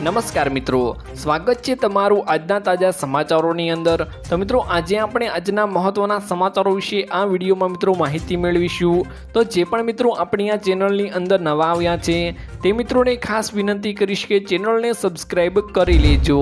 નમસ્કાર મિત્રો. સ્વાગત છે તમારું આજના તાજા સમાચારોની અંદર. તો મિત્રો, આજે આપણે આજના મહત્વના સમાચારો વિશે આ વિડીયોમાં મિત્રો માહિતી મેળવીશું. તો જે પણ મિત્રો આપણી આ ચેનલની અંદર નવા આવ્યા છે, તે મિત્રોને ખાસ વિનંતી કરીશ કે ચેનલને સબસ્ક્રાઈબ કરી લેજો.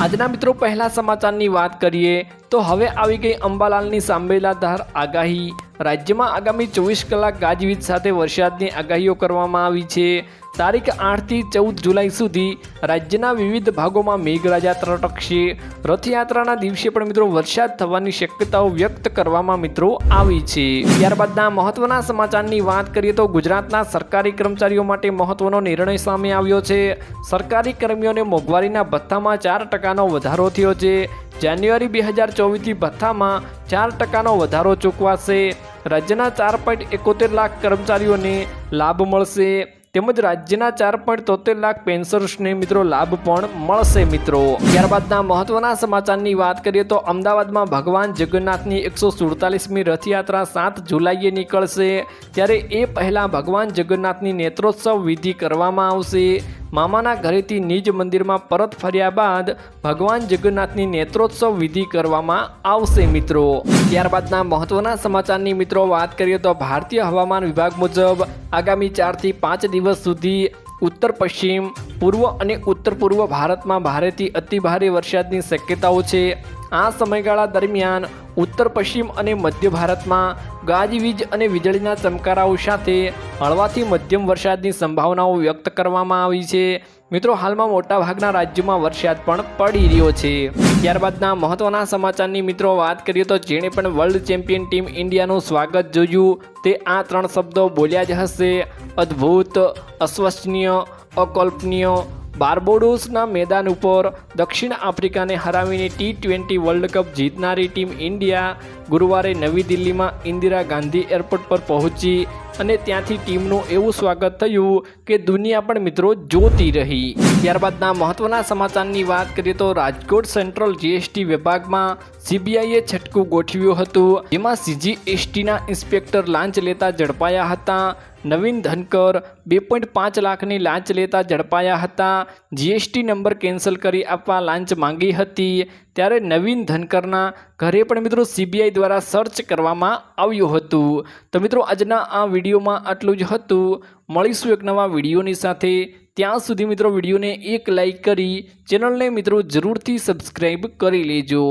આજના મિત્રો, પહેલા સમાચારની વાત કરીએ, તો હવે આવી ગઈ અંબાલાલની સાંભેલાધાર આગાહી. રાજ્યમાં આગામી ચોવીસ કલાક ગાજવીજ સાથે વરસાદની આગાહીઓ કરવામાં આવી છે. તારીખ આઠથી ચૌદ જુલાઈ સુધી રાજ્યના વિવિધ ભાગોમાં મેઘરાજા ત્રટકશે. રથયાત્રાના દિવસે પણ મિત્રો વરસાદ થવાની શક્યતાઓ વ્યક્ત કરવામાં મિત્રો આવી છે. ત્યારબાદના મહત્વના સમાચારની વાત કરીએ તો ગુજરાતના સરકારી કર્મચારીઓ માટે મહત્વનો નિર્ણય સામે આવ્યો છે. સરકારી કર્મીઓને મોંઘવારીના ભથ્થામાં ચાર ટકાનો વધારો થયો છે. જાન્યુઆરી બે હજાર ચોવીસથી ભથ્થામાં ચાર ટકાનો વધારો ચૂકવાશે. રાજ્યના ચાર પોઈન્ટ એકોતેર લાખ કર્મચારીઓને લાભ મળશે. તેમજ રાજ્યના ચાર પોઈન્ટ તોતેર લાખ પેન્શનર્સને મિત્રો લાભ પણ મળશે મિત્રો. ત્યારબાદના મહત્વના સમાચારની વાત કરીએ તો અમદાવાદમાં ભગવાન જગન્નાથની એકસો સુડતાલીસમી રથયાત્રા સાત જુલાઈએ નીકળશે. ત્યારે એ પહેલાં ભગવાન જગન્નાથની નેત્રોત્સવ વિધિ કરવામાં આવશે. મામાના ઘરેથી નિજ મંદિરમાં પરત ફર્યા બાદ ભગવાન જગન્નાથની નેત્રોત્સવ વિધિ કરવામાં આવશે મિત્રો. ત્યારબાદના મહત્વના સમાચારની મિત્રો વાત કરીએ તો ભારતીય હવામાન વિભાગ મુજબ આગામી ચારથી પાંચ દિવસ સુધી ઉત્તર પશ્ચિમ, પૂર્વ અને ઉત્તર પૂર્વ ભારતમાં ભારેથી અતિ ભારે વરસાદની શક્યતાઓ છે. આ સમયગાળા દરમિયાન ઉત્તર પશ્ચિમ અને મધ્ય ભારતમાં ગાજવીજ અને વીજળીના ચમકારાઓ સાથે હળવાથી મધ્યમ વરસાદની સંભાવનાઓ વ્યક્ત કરવામાં આવી છે. મિત્રો, હાલમાં મોટાભાગના રાજ્યોમાં વરસાદ પણ પડી રહ્યો છે. ત્યારબાદના મહત્વના સમાચારની મિત્રો વાત કરીએ તો જેણે પણ વર્લ્ડ ચેમ્પિયન ટીમ ઇન્ડિયાનું સ્વાગત જોયું, તે આ ત્રણ શબ્દો બોલ્યા જ હશે. અદ્ભુત અસ્વસનીય અકલ્પનીય. બાર્બોડોસના મેદાન ઉપર દક્ષિણ આફ્રિકાને હરાવીને ટી ટ્વેન્ટી વર્લ્ડ કપ જીતનારી ટીમ ઇન્ડિયા ગુરુવારે નવી દિલ્હીમાં ઇન્દિરા ગાંધી એરપોર્ટ પર પહોંચી. અને ત્યાંથી ટીમનું એવું સ્વાગત થયું કે દુનિયા પણ મિત્રો જોતી રહી. ત્યારબાદના મહત્વના સમાચારની વાત કરીએ તો રાજકોટ સેન્ટ્રલ જીએસટી વિભાગમાં સીબીઆઈએ છટકું ગોઠવ્યું હતું. જેમાં સીજીએસટીના ઇન્સ્પેક્ટર લાંચ લેતા ઝડપાયા હતા. નવીન ધનકર બે પોઈન્ટ પાંચ લાખની લાંચ લેતા ઝડપાયા હતા. જીએસટી નંબર કેન્સલ કરી આપવા લાંચ માંગી હતી. ત્યારે નવીન ધનકરના ઘરે પણ મિત્રો સીબીઆઈ દ્વારા સર્ચ કરવામાં આવ્યું હતું. તો મિત્રો આજના આ વિડીયોમાં આટલું જ હતું. મળીશું એક નવા વિડીયોની સાથે. ત્યાં સુધી મિત્રો વિડીયોને એક લાઈક કરી, ચેનલને મિત્રો જરૂરથી સબસ્ક્રાઈબ કરી લેજો.